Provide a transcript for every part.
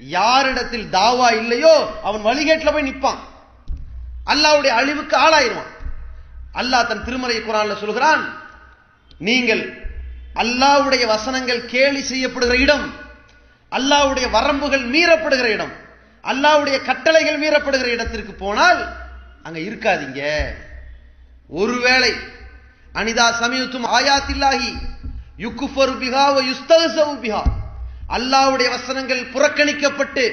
யாரிடத்தில் தாவா இல்லையோ அவன் வழிகேட்டில் போய் நிற்பான். அல்லாஹ்வுடைய அழிவுக்கு ஆளாயிருவான் அல்லாஹ் தன் திருமறை குரான்ல சொல்கிறான் நீங்கள் அல்லாஹ்வுடைய வசனங்கள் கேலி செய்யப்படுகிற இடம் அல்லாவுடைய வரம்புகள் மீறப்படுகிற இடம் அல்லாஹ்வுடைய கட்டளைகள் மீறப்படுகிற இடத்திற்கு போனால் அங்க இருக்காதீங்க. ஒருவேளை அனிதா சமயத்தும் ஆயாத்தில்லாகி யுக்குஃபரு பிஹா யுஸ்தகு யுஸ்தஹ்சவு பிஹா. அல்லாஹ்வுடைய வசனங்கள் புறக்கணிக்கப்பட்டு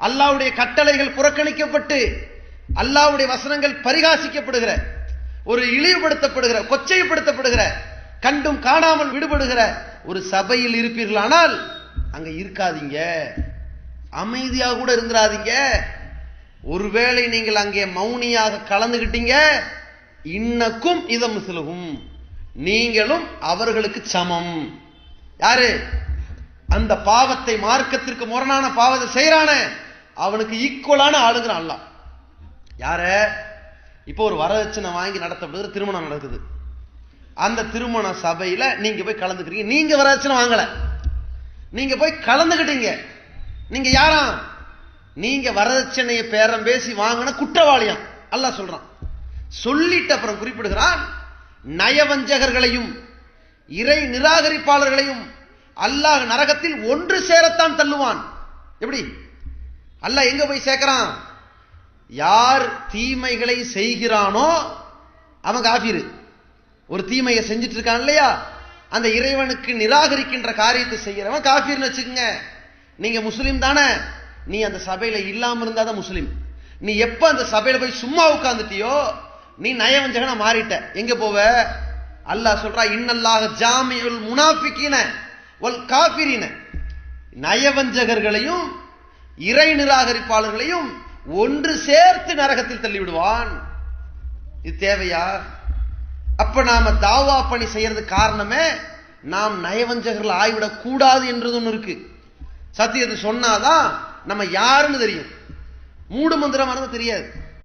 அல்லாஹ்வுடைய கட்டளைகள் புறக்கணிக்கப்பட்டு அல்லாஹ்வுடைய வசனங்கள் பரிகாசிக்கப்படுகிற ஒரு இழிவுபடுத்தப்படுகிற கொச்சைப்படுத்தப்படுகிற கண்டும் காணாமல் விடுபடுகிற ஒரு சபையில் இருப்பீர்களானால் அங்க இருக்காதீங்க. அமைதியாக கூட இருந்துராதீங்க ஒருவேளை நீங்கள் அங்கே மௌனியாக கலந்துகிட்டீங்க இன்னக்கும் இதம் சிலகும் நீங்களும் அவர்களுக்கு சமம். யாரு? அந்த பாவத்தை மார்க்கத்திற்கு முரணான பாவத்தை செய்கிறானே அவனுக்கு ஈக்குவலான ஆளுங்கிறான் அல்லாஹ். யார? இப்போ ஒரு வரதட்சணை வாங்கி நடத்தப்படுகிற திருமணம் நடக்குது. அந்த திருமண சபையில நீங்க போய் கலந்துக்கிறீங்க. நீங்க வரதட்சணை வாங்கல. நீங்க போய் கலந்துக்கிட்டீங்க நீங்க யாரா? நீங்க வரதட்சணையை பேரம் பேசி வாங்கின குற்றவாளியாம். அல்லாஹ் சொல்றான். சொல்லிட்டு அப்புறம் குறிப்பிடுகிறான் நயவஞ்சகர்களையும் இறை நிராகரிப்பாளர்களையும் அல்லாஹ் நரகத்தில் ஒன்று சேரத்தான் தள்ளுவான். எப்படி? அல்லாஹ் எங்க போய் சேர்க்கிறான்? யார் தீமைகளை செய்கிறானோ அவன் காபீரு ஒரு தீமையை செஞ்சுட்டு இருக்கான் இல்லையா? அந்த இறைவனுக்கு நிராகரிக்கின்ற காரியத்தை செய்கிறவன் காபீர்னு வச்சுக்கோங்க. நீங்க முஸ்லீம் தானே? நீ அந்த சபையில இல்லாம இருந்தாதான் முஸ்லீம். நீ எப்ப அந்த சபையில போய் சும்மா உட்கார்ந்துட்டியோ நீ நயவஞ்சகனா மாறிட்ட. எங்க போவ? அல்லாஹ் சொல்றா இன்னல்லாக ஜாமியுல் முனாஃபிக்கின ஒல் காபிரின நயவஞ்சகர்களையும் இறை நிராகரிப்பாளர்களையும் ஒன்று சேர்த்து நரகத்தில் தள்ளிவிடுவான். இது தேவையா? அப்ப நாம தாவா பணி செய்யறது காரணமே நாம் நயவஞ்சகர்கள் ஆய்விடக் கூடாது என்றது ஒன்று இருக்கு. சத்தியத்தை சொன்னாதான் நம்ம யாருன்னு தெரியும். மூடு மந்திரமானது தெரியாது.